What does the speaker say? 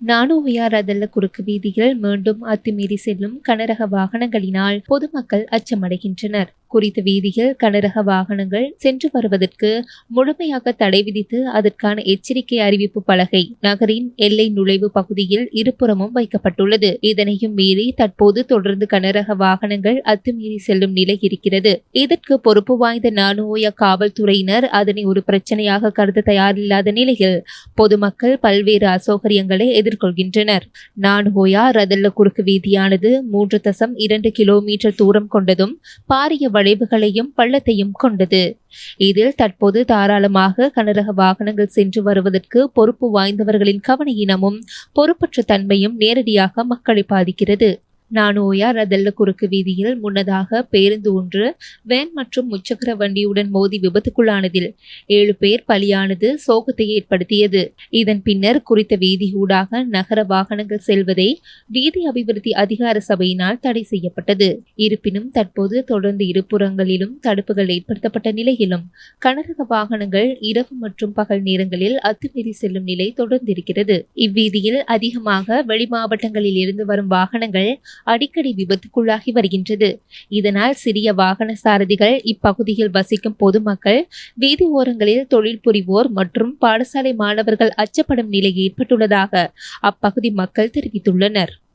நானோ உயாரதல்ல குறுக்கு வீதியில் மீண்டும் அத்துமீறி செல்லும் கனரக வாகனங்களினால் பொதுமக்கள் அச்சமடைகின்றனர். குறித்த வீதியில் கனரக வாகனங்கள் சென்று வருவதற்கு முழுமையாக தடை விதித்து அதற்கான எச்சரிக்கை அறிவிப்பு பலகை நகரின் எல்லை நுழைவு பகுதியில் இருபுறமும் வைக்கப்பட்டுள்ளது. இதனையும் மீறி தற்போது தொடர்ந்து கனரக வாகனங்கள் அத்துமீறி செல்லும் நிலை இருக்கிறது. இதற்கு பொறுப்பு வாய்ந்த நானோய காவல்துறையினர் அதனை ஒரு பிரச்சனையாக கருத தயாரில்லாத நிலையில் பொதுமக்கள் பல்வேறு அசௌகரியங்களை எதிர்கொள்கின்றனர். நானுவோயா ரதல்ல குறுக்கு வீதியானது மூன்று தசம் இரண்டு கிலோமீட்டர் தூரம் கொண்டதும் பாரிய வளைவுகளையும் பள்ளத்தையும் கொண்டது. இதில் தற்போது தாராளமாக கனரக வாகனங்கள் சென்று வருவதற்கு பொறுப்பு வாய்ந்தவர்களின் கவனையினமும் பொறுப்பற்ற தன்மையும் நேரடியாக மக்களை பாதிக்கிறது. நானோயார் அதல்ல குறுக்கு வீதியில் முன்னதாக பேருந்து ஒன்று வேன் மற்றும் முச்சக்கர வண்டியுடன் மோதி விபத்துக்குள்ளானதில் ஏழு பேர் பலியானது சோகத்தை ஏற்படுத்தியது. இதன் பின்னர் குறித்த வீதியூடாக நகர வாகனங்கள் செல்வதை வீதி அபிவிருத்தி அதிகார சபையினால் தடை செய்யப்பட்டது. இருப்பினும் தற்போது தொடர்ந்து இருபுறங்களிலும் தடுப்புகள் ஏற்படுத்தப்பட்ட நிலையிலும் கனரக வாகனங்கள் இரவு மற்றும் பகல் நேரங்களில் அத்துமீறி செல்லும் நிலை தொடர்ந்திருக்கிறது. இவ்வீதியில் அதிகமாக வெளி மாவட்டங்களில் இருந்து வரும் வாகனங்கள் அடிக்கடி விபத்துக்குள்ளாகி வருகின்றது. இதனால் சிறிய வாகன சாரதிகள் இப்பகுதியில் வசிக்கும் பொதுமக்கள் வீதி ஓரங்களில் தொழில் புரிவோர் மற்றும் பாடசாலை மாணவர்கள் அச்சப்படும் நிலை ஏற்பட்டுள்ளதாக அப்பகுதி மக்கள் தெரிவித்துள்ளனர்.